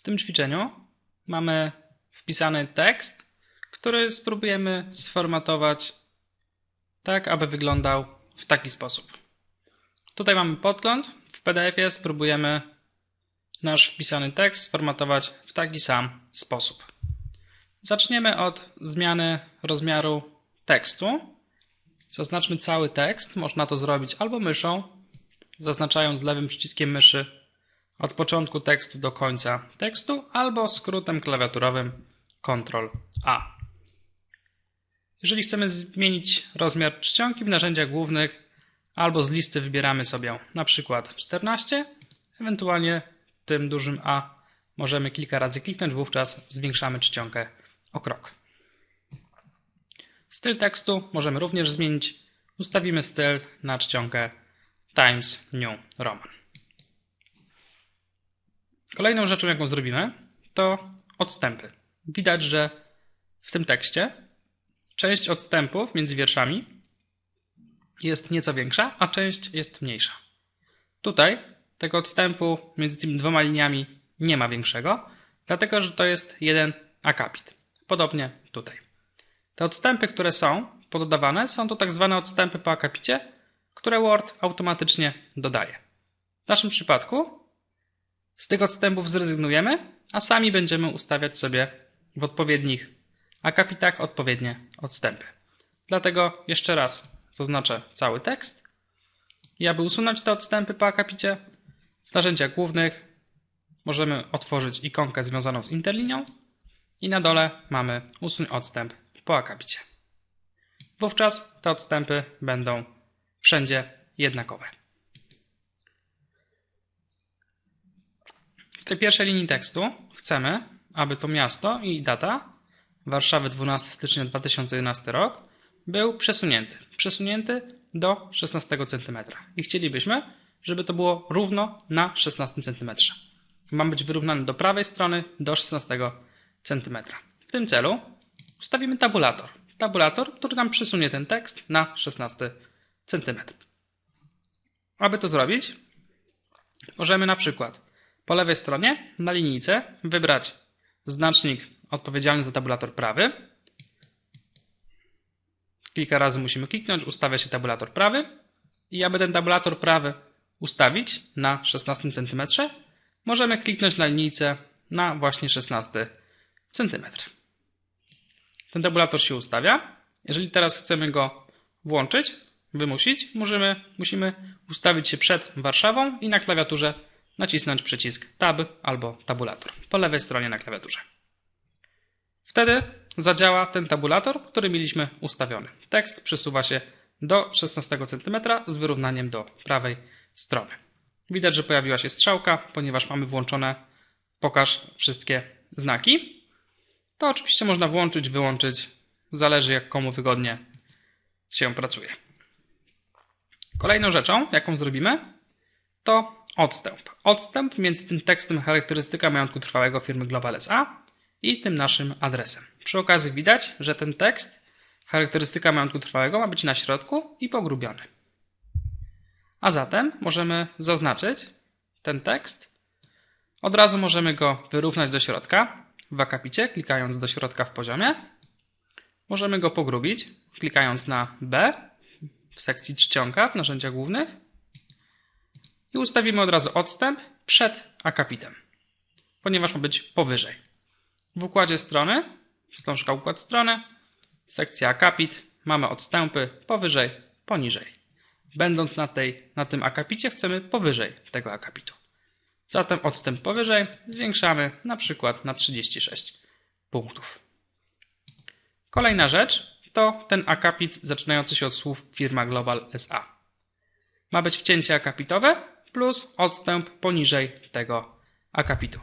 W tym ćwiczeniu mamy wpisany tekst, który spróbujemy sformatować tak, aby wyglądał w taki sposób. Tutaj mamy podgląd. W PDF-ie spróbujemy nasz wpisany tekst sformatować w taki sam sposób. Zaczniemy od zmiany rozmiaru tekstu. Zaznaczmy cały tekst. Można to zrobić albo myszą, zaznaczając lewym przyciskiem myszy od początku tekstu do końca tekstu, albo skrótem klawiaturowym Ctrl A. Jeżeli chcemy zmienić rozmiar czcionki w narzędziach głównych, albo z listy wybieramy sobie na przykład 14, ewentualnie tym dużym A możemy kilka razy kliknąć, wówczas zwiększamy czcionkę o krok. Styl tekstu możemy również zmienić. Ustawimy styl na czcionkę Times New Roman. Kolejną rzeczą, jaką zrobimy, to odstępy. Widać, że w tym tekście część odstępów między wierszami jest nieco większa, a część jest mniejsza. Tutaj tego odstępu między tymi dwoma liniami nie ma większego, dlatego że to jest jeden akapit. Podobnie tutaj. Te odstępy, które są pododawane, są to tak zwane odstępy po akapicie, które Word automatycznie dodaje. W naszym przypadku z tych odstępów zrezygnujemy, a sami będziemy ustawiać sobie w odpowiednich akapitach odpowiednie odstępy. Dlatego jeszcze raz zaznaczę cały tekst i aby usunąć te odstępy po akapicie, w narzędziach głównych możemy otworzyć ikonkę związaną z interlinią i na dole mamy usuń odstęp po akapicie. Wówczas te odstępy będą wszędzie jednakowe. W tej pierwszej linii tekstu chcemy, aby to miasto i data Warszawy 12 stycznia 2011 rok był przesunięty. Przesunięty do 16 cm. I chcielibyśmy, żeby to było równo na 16 cm. Ma być wyrównany do prawej strony do 16 cm. W tym celu ustawimy tabulator. Tabulator, który nam przesunie ten tekst na 16 cm. Aby to zrobić, możemy na przykład po lewej stronie na linijce wybrać znacznik odpowiedzialny za tabulator prawy. Kilka razy musimy kliknąć, ustawia się tabulator prawy i aby ten tabulator prawy ustawić na 16 cm, możemy kliknąć na linijce na właśnie 16 cm. Ten tabulator się ustawia. Jeżeli teraz chcemy go włączyć, wymusić, możemy, musimy ustawić się przed Warszawą i na klawiaturze nacisnąć przycisk Tab albo tabulator po lewej stronie na klawiaturze. Wtedy zadziała ten tabulator, który mieliśmy ustawiony. Tekst przesuwa się do 16 cm z wyrównaniem do prawej strony. Widać, że pojawiła się strzałka, ponieważ mamy włączone pokaż wszystkie znaki. To oczywiście można włączyć, wyłączyć, zależy jak komu wygodnie się pracuje. Kolejną rzeczą, jaką zrobimy, to odstęp. Odstęp między tym tekstem charakterystyka majątku trwałego firmy Global SA i tym naszym adresem. Przy okazji widać, że ten tekst charakterystyka majątku trwałego ma być na środku i pogrubiony. A zatem możemy zaznaczyć ten tekst. Od razu możemy go wyrównać do środka w akapicie, klikając do środka w poziomie. Możemy go pogrubić, klikając na B w sekcji czcionka w narzędziach głównych i ustawimy od razu odstęp przed akapitem, ponieważ ma być powyżej. W układzie strony, wstążka układ strony, sekcja akapit, mamy odstępy powyżej, poniżej. Będąc na, tej, na tym akapicie chcemy powyżej tego akapitu. Zatem odstęp powyżej zwiększamy na przykład na 36 punktów. Kolejna rzecz to ten akapit zaczynający się od słów firma Global SA. Ma być wcięcie akapitowe plus odstęp poniżej tego akapitu.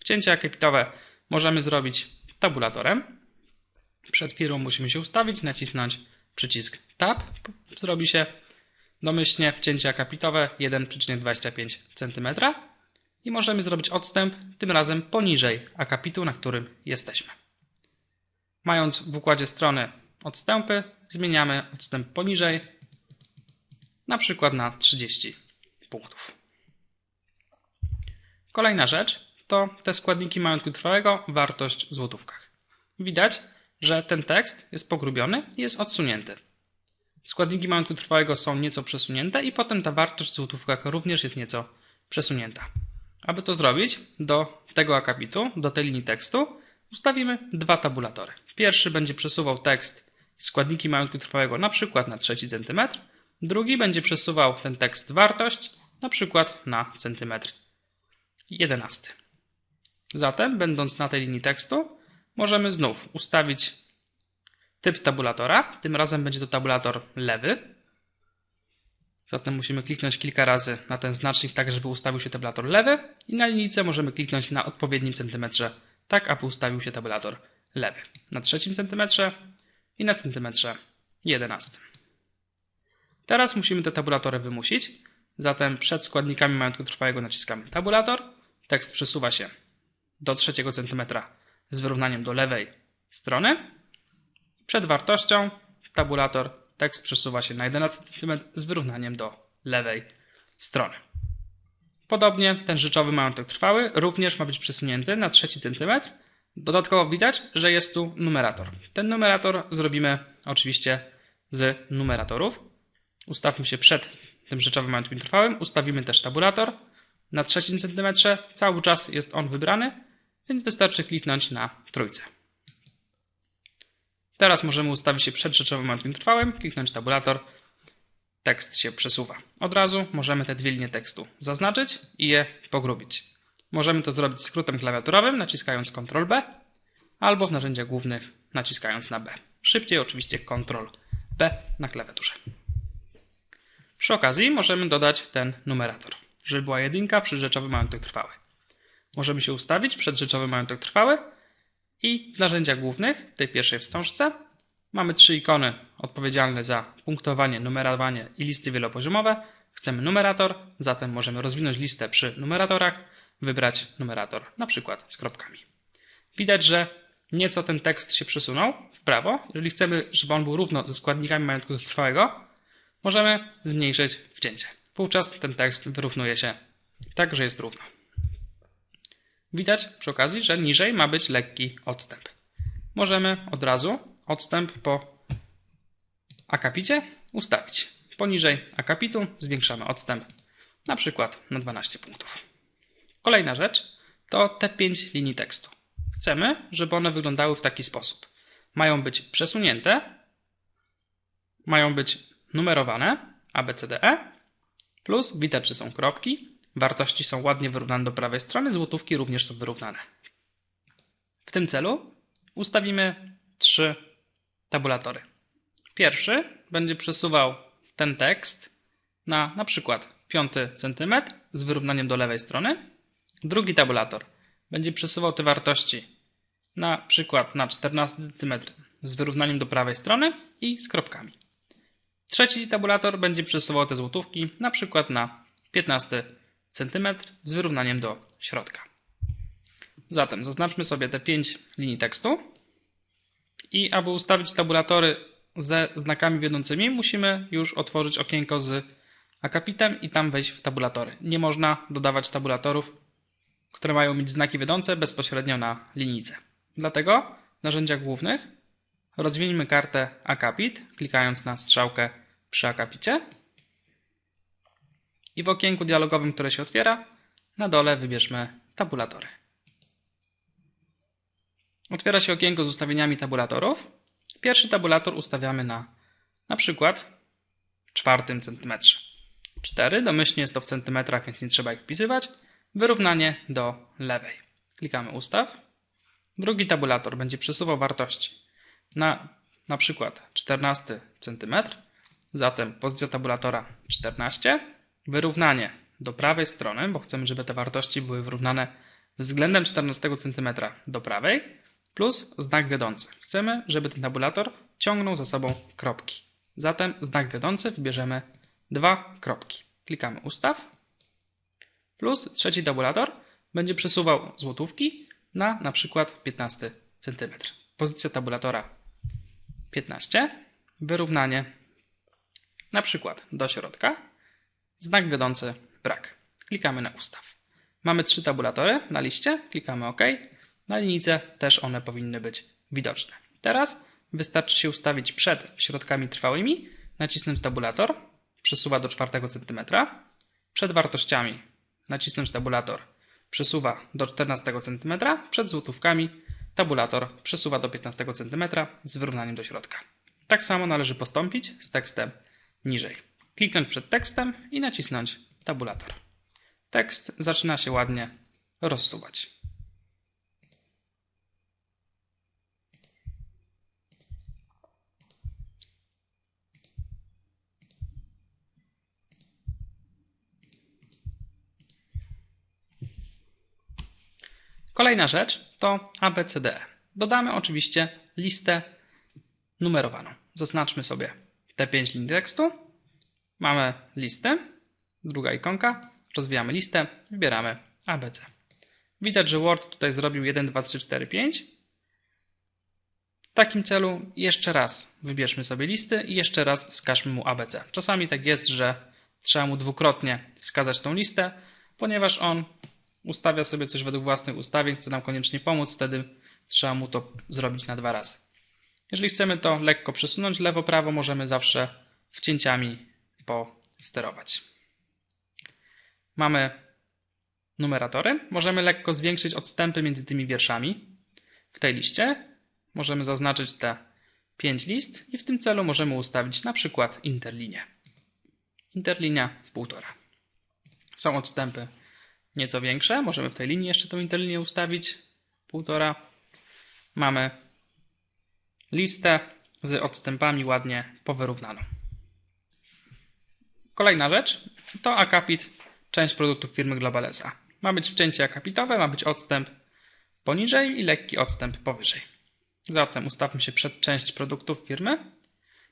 Wcięcie akapitowe możemy zrobić tabulatorem. Przed firmą musimy się ustawić, nacisnąć przycisk Tab. Zrobi się domyślnie wcięcie akapitowe 1,25 cm i możemy zrobić odstęp, tym razem poniżej akapitu, na którym jesteśmy. Mając w układzie strony odstępy, zmieniamy odstęp poniżej, na przykład na 30 punktów. Kolejna rzecz to te składniki majątku trwałego, wartość w złotówkach. Widać, że ten tekst jest pogrubiony i jest odsunięty. Składniki majątku trwałego są nieco przesunięte i potem ta wartość w złotówkach również jest nieco przesunięta. Aby to zrobić, do tego akapitu, do tej linii tekstu, ustawimy dwa tabulatory. Pierwszy będzie przesuwał tekst składniki majątku trwałego na przykład na trzeci centymetr, drugi będzie przesuwał ten tekst wartość na przykład na centymetr 11. Zatem, będąc na tej linii tekstu, możemy znów ustawić typ tabulatora. Tym razem będzie to tabulator lewy. Zatem musimy kliknąć kilka razy na ten znacznik, tak żeby ustawił się tabulator lewy i na linijce możemy kliknąć na odpowiednim centymetrze, tak aby ustawił się tabulator lewy. Na trzecim centymetrze i na centymetrze 11. Teraz musimy te tabulatory wymusić. Zatem przed składnikami majątku trwałego naciskamy tabulator. Tekst przesuwa się do trzeciego centymetra z wyrównaniem do lewej strony. Przed wartością tabulator tekst przesuwa się na 11 cm z wyrównaniem do lewej strony. Podobnie ten rzeczowy majątek trwały również ma być przesunięty na trzeci centymetr. Dodatkowo widać, że jest tu numerator. Ten numerator zrobimy oczywiście z numeratorów. Ustawmy się przed tym rzeczowym majątkiem trwałym. Ustawimy też tabulator. Na trzecim centymetrze cały czas jest on wybrany, więc wystarczy kliknąć na trójce. Teraz możemy ustawić się przed rzeczowym majątkiem trwałym, kliknąć tabulator, tekst się przesuwa. Od razu możemy te dwie linie tekstu zaznaczyć i je pogrubić. Możemy to zrobić skrótem klawiaturowym, naciskając Ctrl B, albo w narzędziach głównych naciskając na B. Szybciej oczywiście Ctrl B na klawiaturze. Przy okazji możemy dodać ten numerator, żeby była jedynka przy rzeczowym majątek trwały. Możemy się ustawić przed rzeczowym majątek trwały i w narzędziach głównych, tej pierwszej wstążce, mamy trzy ikony odpowiedzialne za punktowanie, numerowanie i listy wielopoziomowe. Chcemy numerator, zatem możemy rozwinąć listę przy numeratorach, wybrać numerator, na przykład z kropkami. Widać, że nieco ten tekst się przesunął w prawo. Jeżeli chcemy, żeby on był równo ze składnikami majątku trwałego, możemy zmniejszyć wcięcie. Wówczas ten tekst wyrównuje się tak, że jest równo. Widać przy okazji, że niżej ma być lekki odstęp. Możemy od razu odstęp po akapicie ustawić. Poniżej akapitu zwiększamy odstęp na przykład na 12 punktów. Kolejna rzecz to te 5 linii tekstu. Chcemy, żeby one wyglądały w taki sposób. Mają być przesunięte, mają być numerowane ABCDE, plus widać, że są kropki, Wartości są ładnie wyrównane do prawej strony, złotówki również są wyrównane. W tym celu ustawimy trzy tabulatory. Pierwszy będzie przesuwał ten tekst na na przykład 5 cm z wyrównaniem do lewej strony. Drugi tabulator będzie przesuwał te wartości na przykład na 14 cm z wyrównaniem do prawej strony i z kropkami. Trzeci tabulator będzie przesuwał te złotówki na przykład na 15 cm z wyrównaniem do środka. Zatem zaznaczmy sobie te 5 linii tekstu i aby ustawić tabulatory ze znakami wiodącymi musimy już otworzyć okienko z akapitem i tam wejść w tabulatory. Nie można dodawać tabulatorów, które mają mieć znaki wiodące bezpośrednio na linijce. Dlatego w narzędziach głównych rozwiniemy kartę akapit, klikając na strzałkę przy akapicie i w okienku dialogowym, które się otwiera, na dole wybierzmy tabulatory. Otwiera się okienko z ustawieniami tabulatorów. Pierwszy tabulator ustawiamy na na przykład czwartym centymetrze. 4, domyślnie jest to w centymetrach, więc nie trzeba ich wpisywać. Wyrównanie do lewej. Klikamy ustaw. Drugi tabulator będzie przesuwał wartości na na przykład 14 cm. Zatem pozycja tabulatora 14 wyrównanie do prawej strony, bo chcemy, żeby te wartości były wyrównane względem 14 cm do prawej, plus znak wiodący. Chcemy, żeby ten tabulator ciągnął za sobą kropki. Zatem znak wiodący wybierzemy dwa kropki. Klikamy ustaw, plus trzeci tabulator będzie przesuwał złotówki na na przykład 15 cm. Pozycja tabulatora 15, wyrównanie na przykład do środka, Znak wiodący brak. Klikamy na ustaw. Mamy trzy tabulatory na liście, klikamy OK. Na linijce też one powinny być widoczne. Teraz wystarczy się ustawić przed środkami trwałymi, nacisnąć tabulator, przesuwa do 4 cm. Przed wartościami nacisnąć tabulator, przesuwa do 14 cm. Przed złotówkami tabulator przesuwa do 15 cm z wyrównaniem do środka. Tak samo należy postąpić z tekstem niżej. Kliknąć przed tekstem i nacisnąć tabulator. Tekst zaczyna się ładnie rozsuwać. Kolejna rzecz to ABCDE. Dodamy oczywiście listę numerowaną. Zaznaczmy sobie te 5 linii tekstu. Mamy listę, druga ikonka, rozwijamy listę, wybieramy ABC. Widać, że Word tutaj zrobił 1, 2, 3, 4, 5. W takim celu jeszcze raz wybierzmy sobie listy i jeszcze raz wskażmy mu ABC. Czasami tak jest, że trzeba mu dwukrotnie wskazać tą listę, ponieważ on ustawia sobie coś według własnych ustawień, chce nam koniecznie pomóc, wtedy trzeba mu to zrobić na dwa razy. Jeżeli chcemy to lekko przesunąć lewo-prawo, możemy zawsze wcięciami posterować. Mamy numeratory. Możemy lekko zwiększyć odstępy między tymi wierszami. W tej liście możemy zaznaczyć te 5 list i w tym celu możemy ustawić na przykład interlinię. Interlinia 1,5. Są odstępy nieco większe. Możemy w tej linii jeszcze tą interlinię ustawić. 1,5. Mamy listę z odstępami ładnie powyrównaną. Kolejna rzecz to akapit, część produktów firmy Global SA. Ma być wcięcie akapitowe, ma być odstęp poniżej i lekki odstęp powyżej. Zatem ustawmy się przed część produktów firmy.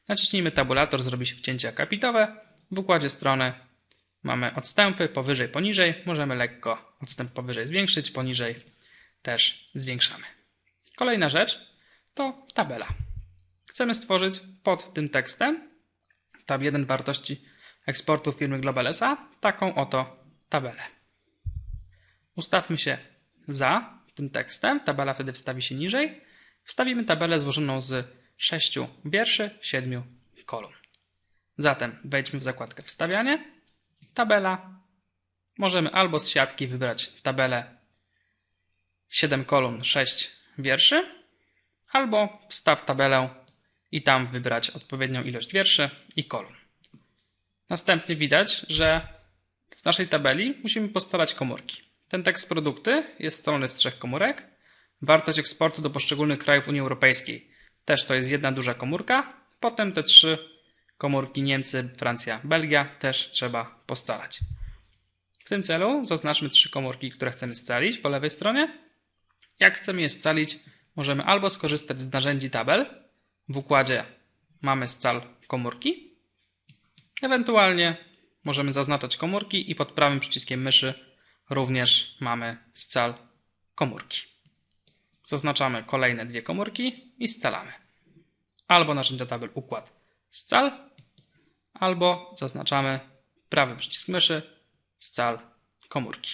Naciśnijmy tabulator, zrobi się wcięcie akapitowe. W układzie strony mamy odstępy powyżej, poniżej. Możemy lekko odstęp powyżej zwiększyć, poniżej też zwiększamy. Kolejna rzecz to tabela. Chcemy stworzyć pod tym tekstem tab 1 wartości eksportu firmy Global SA taką oto tabelę. Ustawmy się za tym tekstem, tabela wtedy wstawi się niżej. Wstawimy tabelę złożoną z 6 wierszy, 7 kolumn. Zatem wejdźmy w zakładkę wstawianie, tabela. Możemy albo z siatki wybrać tabelę 7 kolumn, 6 wierszy, albo wstaw tabelę i tam wybrać odpowiednią ilość wierszy i kolumn. Następnie widać, że w naszej tabeli musimy postalać komórki. Ten tekst produkty jest scalony z trzech komórek. Wartość eksportu do poszczególnych krajów Unii Europejskiej też to jest jedna duża komórka. Potem te trzy komórki Niemcy, Francja, Belgia też trzeba postalać. W tym celu zaznaczmy trzy komórki, które chcemy scalić po lewej stronie. Jak chcemy je scalić, możemy albo skorzystać z narzędzi tabel. W układzie mamy scal komórki. Ewentualnie możemy zaznaczać komórki i pod prawym przyciskiem myszy również mamy scal komórki. Zaznaczamy kolejne dwie komórki i scalamy. Albo narzędzia tabel układ scal, albo zaznaczamy prawy przycisk myszy scal komórki.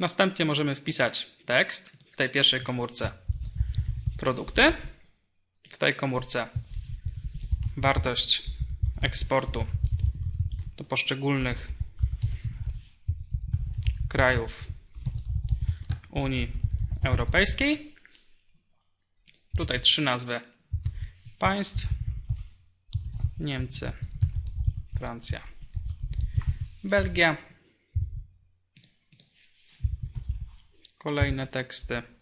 Następnie możemy wpisać tekst w tej pierwszej komórce produkty, w tej komórce wartość eksportu do poszczególnych krajów Unii Europejskiej. Tutaj trzy nazwy państw: Niemcy, Francja, Belgia. Kolejne teksty.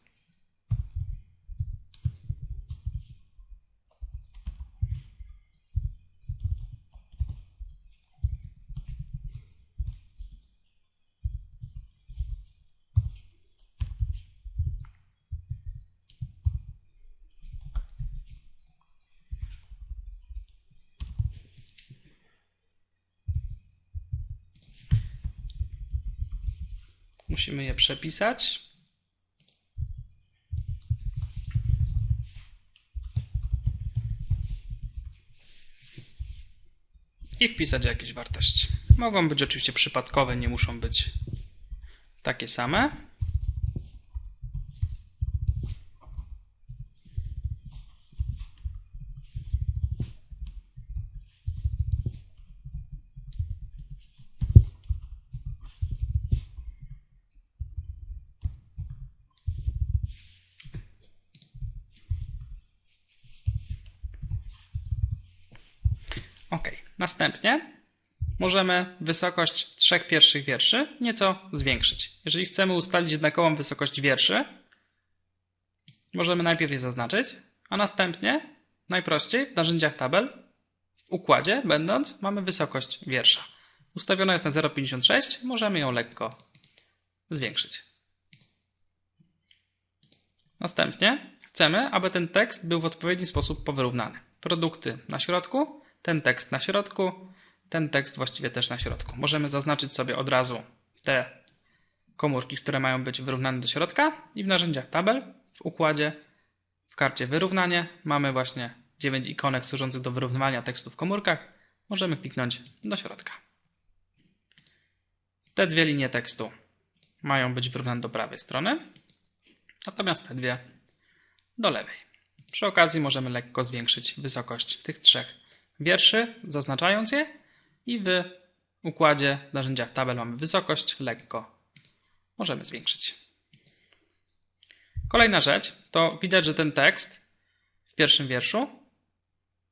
Musimy je przepisać. i wpisać jakieś wartości. Mogą być oczywiście przypadkowe, nie muszą być takie same. Ok, następnie możemy wysokość trzech pierwszych wierszy nieco zwiększyć. Jeżeli chcemy ustalić jednakową wysokość wierszy, możemy najpierw je zaznaczyć, a następnie najprościej w narzędziach tabel w układzie będąc mamy wysokość wiersza. Ustawiona jest na 0,56, możemy ją lekko zwiększyć. Następnie chcemy, aby ten tekst był w odpowiedni sposób powyrównany. Produkty na środku, ten tekst na środku, ten tekst właściwie też na środku. Możemy zaznaczyć sobie od razu te komórki, które mają być wyrównane do środka i w narzędziach tabel w układzie w karcie wyrównanie mamy właśnie 9 ikonek służących do wyrównywania tekstu w komórkach. Możemy kliknąć do środka. Te dwie linie tekstu mają być wyrównane do prawej strony, natomiast te dwie do lewej. Przy okazji możemy lekko zwiększyć wysokość tych trzech wierszy, zaznaczając je i w układzie w narzędziach tabel mamy wysokość, lekko możemy zwiększyć. Kolejna rzecz to widać, że ten tekst w pierwszym wierszu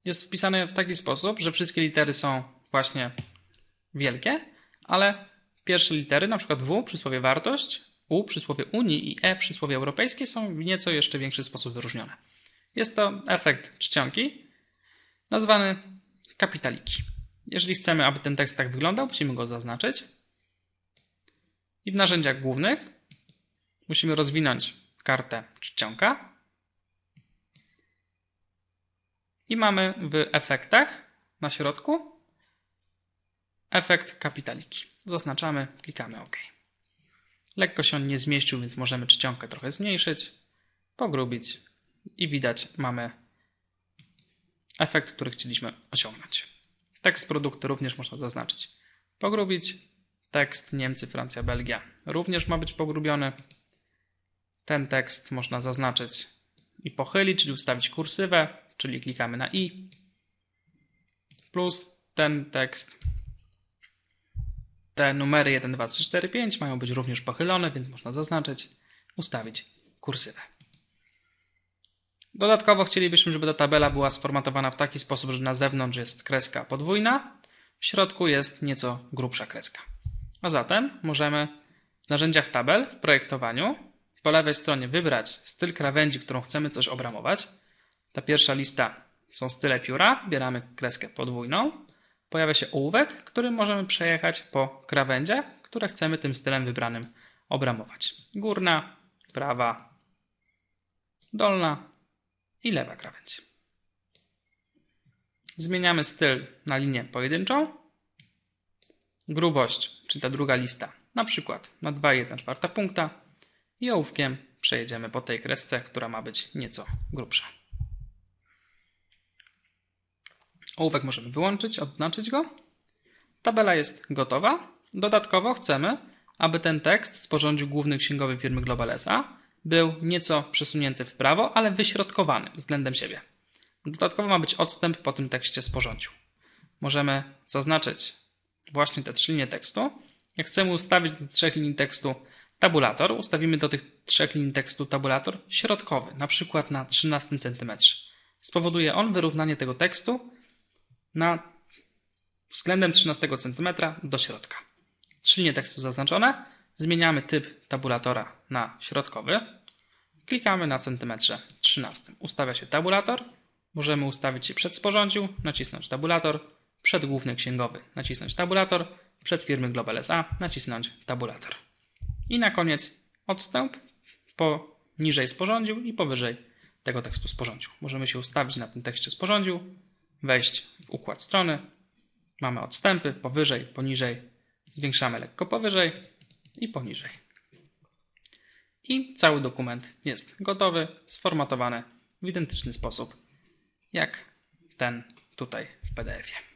jest wpisany w taki sposób, że wszystkie litery są właśnie wielkie, ale pierwsze litery, na przykład W przy słowie wartość, U przy słowie Unii i E przy słowie europejskie są w nieco jeszcze większy sposób wyróżnione. Jest to efekt czcionki, nazwany kapitaliki. Jeżeli chcemy, aby ten tekst tak wyglądał, musimy go zaznaczyć. I w narzędziach głównych musimy rozwinąć kartę czcionka. I mamy w efektach na środku efekt kapitaliki. Zaznaczamy, klikamy OK. Lekko się on nie zmieścił, więc możemy czcionkę trochę zmniejszyć, pogrubić i widać mamy efekt, który chcieliśmy osiągnąć. Tekst produktu również można zaznaczyć. Pogrubić. Tekst Niemcy, Francja, Belgia również ma być pogrubiony. Ten tekst można zaznaczyć i pochylić, czyli ustawić kursywę, czyli klikamy na i. Plus ten tekst. Te numery 1, 2, 3, 4, 5 mają być również pochylone, więc można zaznaczyć, ustawić kursywę. Dodatkowo chcielibyśmy, żeby ta tabela była sformatowana w taki sposób, że na zewnątrz jest kreska podwójna, w środku jest nieco grubsza kreska. A zatem możemy w narzędziach tabel w projektowaniu po lewej stronie wybrać styl krawędzi, którą chcemy coś obramować. Ta pierwsza lista są style pióra, wybieramy kreskę podwójną. Pojawia się ołówek, który możemy przejechać po krawędziach, które chcemy tym stylem wybranym obramować. Górna, prawa, dolna, i lewa krawędź. Zmieniamy styl na linię pojedynczą. Grubość, czyli ta druga lista, na przykład na 2,1 czwarta punkta i ołówkiem przejedziemy po tej kresce, która ma być nieco grubsza. Ołówek możemy wyłączyć, odznaczyć go. Tabela jest gotowa. Dodatkowo chcemy, aby ten tekst sporządził główny księgowy firmy Global SA był nieco przesunięty w prawo, ale wyśrodkowany względem siebie. Dodatkowo ma być odstęp po tym tekście sporządził. Możemy zaznaczyć właśnie te trzy linie tekstu. Jak chcemy ustawić do trzech linii tekstu tabulator, ustawimy do tych trzech linii tekstu tabulator środkowy, na przykład na 13 cm. Spowoduje on wyrównanie tego tekstu na względem 13 cm do środka. Trzy linie tekstu zaznaczone. Zmieniamy typ tabulatora na środkowy. Klikamy na centymetrze 13. Ustawia się tabulator. Możemy ustawić się przed sporządził, nacisnąć tabulator, przed główny księgowy, nacisnąć tabulator, przed firmy Global SA, nacisnąć tabulator. I na koniec odstęp poniżej sporządził i powyżej tego tekstu sporządził. Możemy się ustawić na tym tekście sporządził, wejść w układ strony. Mamy odstępy powyżej, poniżej, zwiększamy lekko powyżej i poniżej. I cały dokument jest gotowy, sformatowany w identyczny sposób jak ten tutaj w PDF-ie.